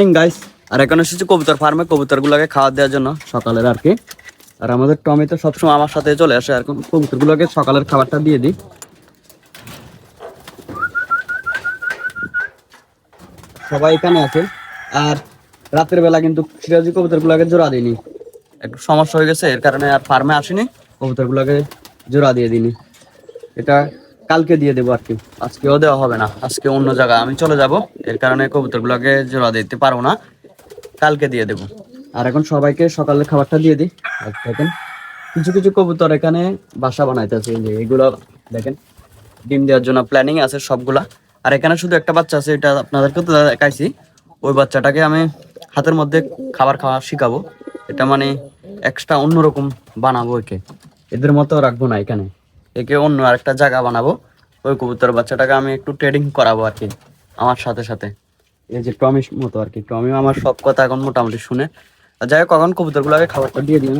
Morning guys আর এখন এসেছি কবুতর ফার্মে কবুতরগুলোকে খাওয়া দেওয়ার জন্য সকালের আর কি। আর আমাদের টমি তো সবসময় আমার সাথে চলে আসে, আর কবুতরগুলোকে সকালের খাবারটা দিয়ে দিই। সবাই এখানে আছে, আর রাতের বেলা কিন্তু সিরাজি কবুতরগুলোকে জোড়া দিইনি একটু সমস্যা হয়ে গেছে, এর কারণে আর ফার্মে আসিনি, কবুতরগুলোকে জোড়া দিয়ে দিইনি। এটা কালকে দিয়ে দেবো আর কি। আজকেও দেওয়া হবে না, আজকে অন্য জায়গায় আমি চলে যাব। এর কারণে কবুতরগুলোকে জোড়া দিতে পারব না। কালকে দিয়ে দেবো। আর এখন সবাইকে সকালের খাবারটা দিয়ে দিই। দেখেন, কিছু কিছু কবুতর এখানে বাসা বানাইতেছে। যে এগুলো দেখেন, ডিম দেওয়ার জন্য প্ল্যানিং আছে সবগুলা। আর এখানে শুধু একটা বাচ্চা আছে, এটা আপনাদেরকে তো দেখাইছি। ওই বাচ্চাটাকে আমি হাতের মধ্যে খাবার খাওয়া শিখাবো। এটা মানে এক্সট্রা অন্যরকম বানাবো একে। এদের মতো রাখব না এখানে। একে অন্য আরেকটা জায়গা বানাবো। ওই কবুতর বাচ্চাটাকে আমি একটু ট্রেডিং করাবো আর কি, আমার সাথে সাথে। এই যে টমির মতো আর কি, টমিও আমার সব কথা এখন মোটামুটি শুনে। যাই হোক কখন কবুতরগুলোকে খাবারটা দিয়ে দিন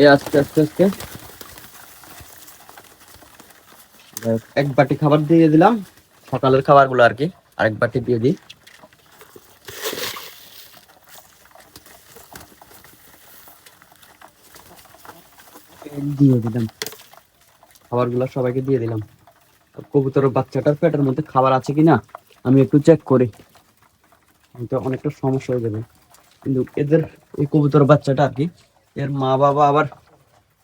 এই আস্তে আস্তে আস্তে এক বাটি খাবার দিয়ে দিলাম। সকালের খাবারগুলো আর কি, আরেক বাটি দিয়ে দিই এই দিয়ে দিলাম। খাবারগুলো সবাইকে দিয়ে দিলাম। কবুতরের বাচ্চাটার পেটের মধ্যে খাবার আছে কিনা আমি একটু চেক করি। তো অনেকটা সমস্যা হয়ে যাবে। কিন্তু এদের, এই কবুতর বাচ্চাটা আর কি, এর মা বাবা আবার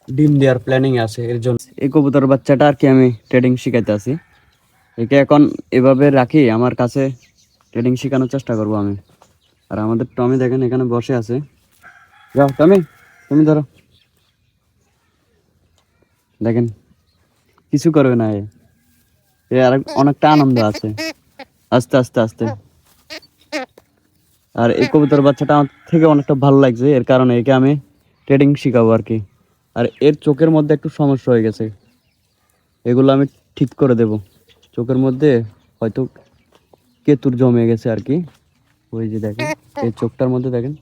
ডিম দেওয়ার প্ল্যানিং আছে এর জন্য। এই কবুতর বাচ্চাটা আর কি আমি ট্রেডিং শিখাইতে আছি একে এখন এভাবে রাখি, আমার কাছে ট্রেডিং শেখানোর চেষ্টা করব আমি। আর আমাদের টমি দেখেন এখানে বসে আছে। যাও, টমি তুমি ধরো। দেখেন, কিছু করবে না এ। আর অনেকটা আনন্দ আছে। আস্তে আস্তে আস্তে। আর এই কবুতর বাচ্চাটা আমার থেকে অনেকটা ভালো লাগছে, এর কারণে একে আমি ট্রেডিং শিখাবো আর কি। আর এর চোখের মধ্যে একটু সমস্যা হয়ে গেছে। এগুলো আমি ঠিক করে দেব। চোখের মধ্যে হয়তো কেতুর জমে গেছে আর কি। ওই যে দেখেন, এই চোখটার মধ্যে দেখেন।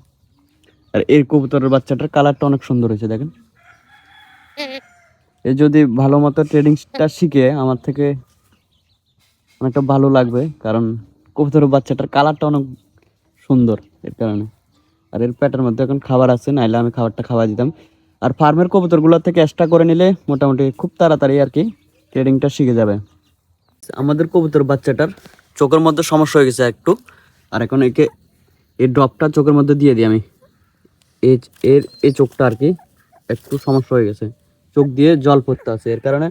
আর এই কবুতরের বাচ্চাটার কালারটা অনেক সুন্দর হয়েছে, দেখেন। এ যদি ভালো মতো ট্রেডিংটা শিখে, আমার থেকে অনেকটা ভালো লাগবে। কারণ কবুতর বাচ্চাটার কালারটা অনেক সুন্দর এর কারণে। আর এর পেটের মধ্যে এখন খাবার আছে, নাইলে আমি খাবারটা খাওয়া দিতাম। আর ফার্মের কবুতরগুলো থেকে এক্সট্রা করে নিলে মোটামুটি খুব তাড়াতাড়ি আর কি ট্রেডিংটা শিখে যাবে। আমাদের কবুতর বাচ্চাটার চোখের মধ্যে সমস্যা হয়ে গেছে একটু। আর এখন একে এই ড্রপটা চোখের মধ্যে দিয়ে দিই আমি। এর এই চোখটা আর কি একটু সমস্যা হয়ে গেছে। চোখ দিয়ে জল পড়তে আছে। এর কারণে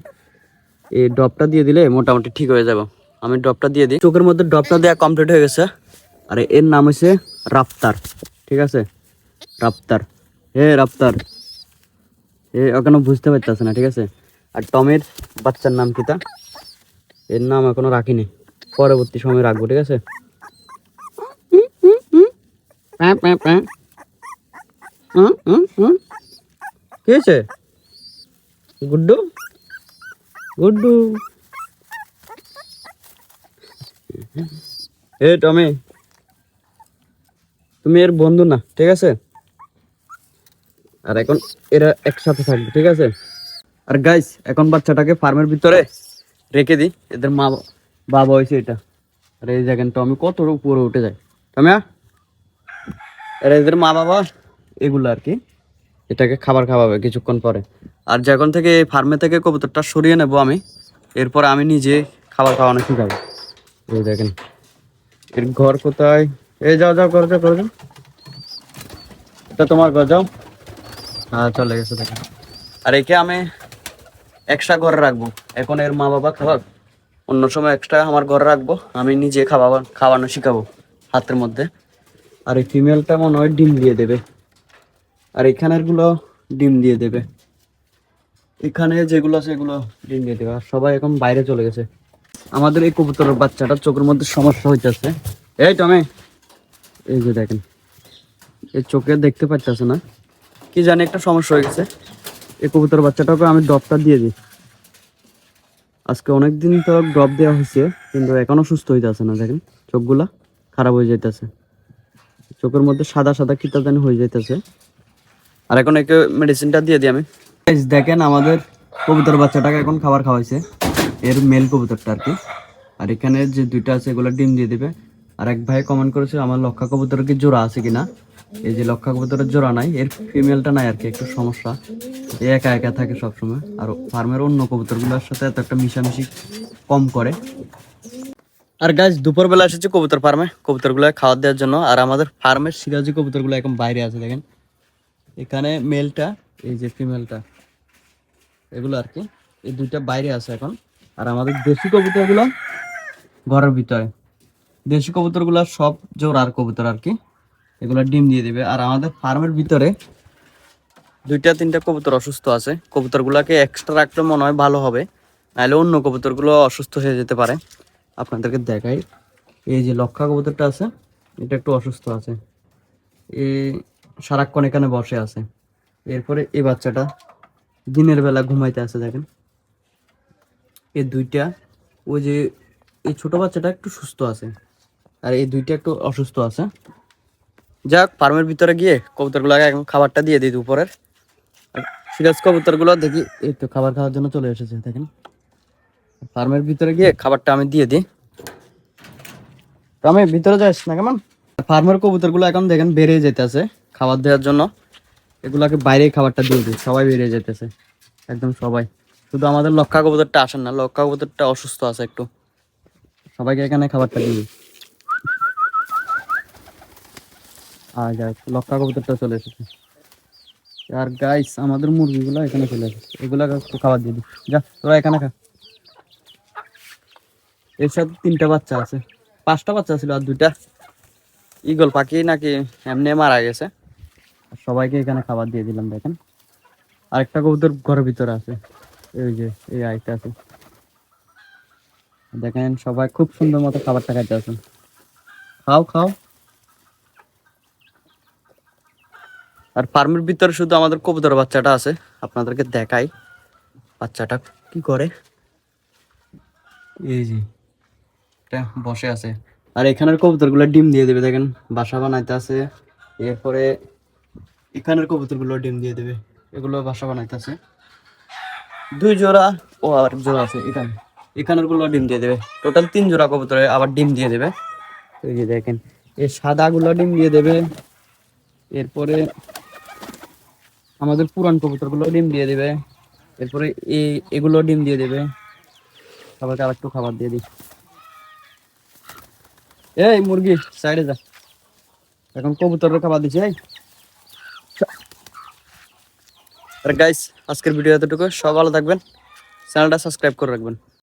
এই ড্রপটা দিয়ে দিলে মোটামুটি ঠিক হয়ে যাবে। আমি ড্রপটা দিয়ে দিই। চোখের মধ্যে ড্রপটা দেওয়া কমপ্লিট হয়ে গেছে। আর এর নাম হচ্ছে রাফতার। ঠিক আছে? রাফতার। হে রাফতার। এ এখনও বুঝতে পারতেছে না ঠিক আছে? আর টমের বাচ্চার নাম কিতা এর নাম এখনও রাখিনি। পরবর্তী সময় রাখব ঠিক আছে? প্যাঁ, প্যাঁ, প্যাঁ। হুম, হুম, হুম। কি হয়েছে গুড্ডু? গুড্ডু? এ টমি, তুমি এর বন্ধু না, ঠিক আছে? আর এখন এরা একসাথে থাকবে, ঠিক আছে? আর গাইস এখন বাচ্চাটাকে ফার্মের ভিতরে রেখে দিই, এদের মা বাবা হয়েছে এটা। আর এই দেখেন টমি কত উপরে উঠে যায়। টমিয়া, আর এদের মা বাবা, এগুলো আর কি, এটাকে খাবার খাওয়াবে কিছুক্ষণ পরে। আর যখন থেকে ফার্মে থেকে কবুতরটা সরিয়ে নেব আমি, এরপর আমি নিজে খাবার খাওয়ানো শিখাবো। এই দেখেন, এর ঘর কোথায়? এই যাও যাও করো যাও করো যাও। এটা তোমার ঘর, যাও। হ্যাঁ চলে গেছে, দেখেন। আর একে আমি এক্সট্রা ঘরে রাখব। এখন এর মা বাবা খাবার অন্য সময় এক্সট্রা আমার ঘরে রাখব, আমি নিজে খাওয়া খাওয়ানো শিখাবো হাতের মধ্যে। আর এই ফিমেলটা মনে হয় ডিম দিয়ে দেবে। আর এখানেরগুলো ডিম দিয়ে দেবে। এখানে যেগুলো আছে এগুলো ডিম দিয়ে দেবে। আর সবাই এখন বাইরে চলে গেছে। আমাদের এই কবুতরের বাচ্চাটা চোখের মধ্যে সমস্যা হইতেছে। এই টমে, এই যে দেখেন, এই চোখে দেখতে পাচ্ছেছে না। কি জানি একটা সমস্যা হয়ে গেছে। এই কবুতর বাচ্চাটাকে আমি ড্রপটা দিয়ে দিই। আজকে অনেকদিন তো ড্রপ দেওয়া হয়েছে, কিন্তু এখনও সুস্থ হইতেছে না। দেখেন, চোখগুলা খারাপ হয়ে যাইতেছে। চোখের মধ্যে সাদা সাদা কিতা জানি হয়ে যাইতেছে। আর এখন একে মেডিসিনটা দিয়ে দিই আমি। দেখেন আমাদের কবুতর বাচ্চাটাকে এখন খাবার খাওয়াইছে। এর মেল কবুতরটা আর কি। আর এখানে যে দুইটা আছে, এগুলো ডিম দিয়ে দিবে। আর এক ভাই কমেন্ট করেছে, আমার লক্ষা কবুতরের কি জোড়া আছে কিনা? এই যে লক্ষা কবুতরের জোড়া নাই, এর ফিমেলটা নাই আর কি, একটু সমস্যা। এ একা একা থাকে সবসময়। আর ফার্মের অন্য কবুতরগুলোর সাথে এত একটা মিশামিশি কম করে। আর গাছ দুপুরবেলা এসেছে কবুতর ফার্মে, কবুতরগুলো খাওয়া দেওয়ার জন্য। আর আমাদের ফার্মের সিরাজি কবুতরগুলো এখন বাইরে আছে, দেখেন। এখানে মেলটা এই যে ফিমেলটা এগুলো আর কি। এই দুইটা বাইরে আছে এখন। আর আমাদের দেশি কবুতরগুলো ঘরের ভিতরে। দেশি কবুতরগুলো সব জোড়ার কবুতর আর কি। এগুলো ডিম দিয়ে দিবে। আর আমাদের ফার্মের ভিতরে দুইটা, তিনটা কবুতর অসুস্থ আছে। কবুতরগুলোকে এক্সট্রা রাখলে মনে হয় ভালো হবে। নাহলে অন্য কবুতরগুলো অসুস্থ হয়ে যেতে পারে। আপনাদেরকে দেখাই। এই যে লক্ষা কবুতরটা আছে, এটা একটু অসুস্থ আছে। এই সারাক্ষণ এখানে বসে আছে। এরপরে এই বাচ্চাটা দিনের বেলা ঘুমাইতে আছে দেখেন। এই দুইটা, ওই যে এই ছোট বাচ্চাটা একটু সুস্থ আছে, আর এই দুইটা একটু অসুস্থ আছে। যাক, ফার্মের ভিতরে গিয়ে কবুতরগুলোকে এখন খাবারটা দিয়ে দিই দুপুরের। সিরাজ কবুতরগুলো দেখি, এই তো খাবার খাওয়ার জন্য চলে এসেছে, দেখেন। ফার্মের ভিতরে গিয়ে খাবারটা আমি দিয়ে দিই। আমি ভিতরে যাস না কেমন? ফার্মের কবুতরগুলো এখন দেখেন বেড়ে যেতেছে খাবার দেওয়ার জন্য। এগুলাকে বাইরে খাবারটা দিয়ে দিই, সবাই বেড়ে যেতেছে একদম সবাই। শুধু আমাদের লক্ষা কবুতরটা আসেন না লক্ষা কবুতরটা অসুস্থ আছে একটু। সবাইকে এখানে খাবারটা দিই। আর যাই লক্ষা কবুতরটা চলে এসেছে। আর গাইস আমাদের মুরগিগুলো এখানে চলে এসেছে। এগুলাকে একটু খাবার দিয়ে দিই। যা, তোরা এখানে খা। এর সাথে তিনটা বাচ্চা আছে। পাঁচটা বাচ্চা ছিল আর দুইটা। ইগল পাখি নাকি এমনি মারা গেছে। সবাইকে এখানে খাবার দিয়ে দিলাম, দেখেন। আরেকটা কবুতর ঘরের ভিতরে আছে। এই যে, এই আরেকটা আছে। দেখেন, সবাই খুব সুন্দর মতো খাবারটা খাইতে আছেন খাও খাও। আর ফার্মের ভিতরে শুধু আমাদের কবুতর বাচ্চাটা আছে। আপনাদেরকে দেখাই বাচ্চাটা কি করে। এই যে, এটা বসে আছে। আর এখানের কবুতরগুলো ডিম দিয়ে দেবে, দেখেন। বাসা বানাইতে আছে। এরপরে এখানের কবুতরগুলো ডিম দিয়ে দেবে। এগুলো বাসা বানাইতে আছে দুই জোড়া। ও আর জোড়া আছে এখানে। এখানেরগুলো ডিম দিয়ে দেবে। টোটাল তিন জোড়া কবুতরে আবার ডিম দিয়ে দেবে। এই যে দেখেন এই সাদা গুলো ডিম দিয়ে দেবে। এরপরে আমাদের পুরান কবুতরগুলো ডিম দিয়ে দেবে। এরপরে এই এগুলো ডিম দিয়ে দেবে। সবাইকে আর একটু খাবার দিয়ে দিই। এই মুরগি সাইডে যা। এখন কবুতরের খাবার দিচ্ছি এই। আর গাইস আজকের ভিডিও এতটুকু। সব ভালো থাকবেন। চ্যানেলটা সাবস্ক্রাইব করে রাখবেন।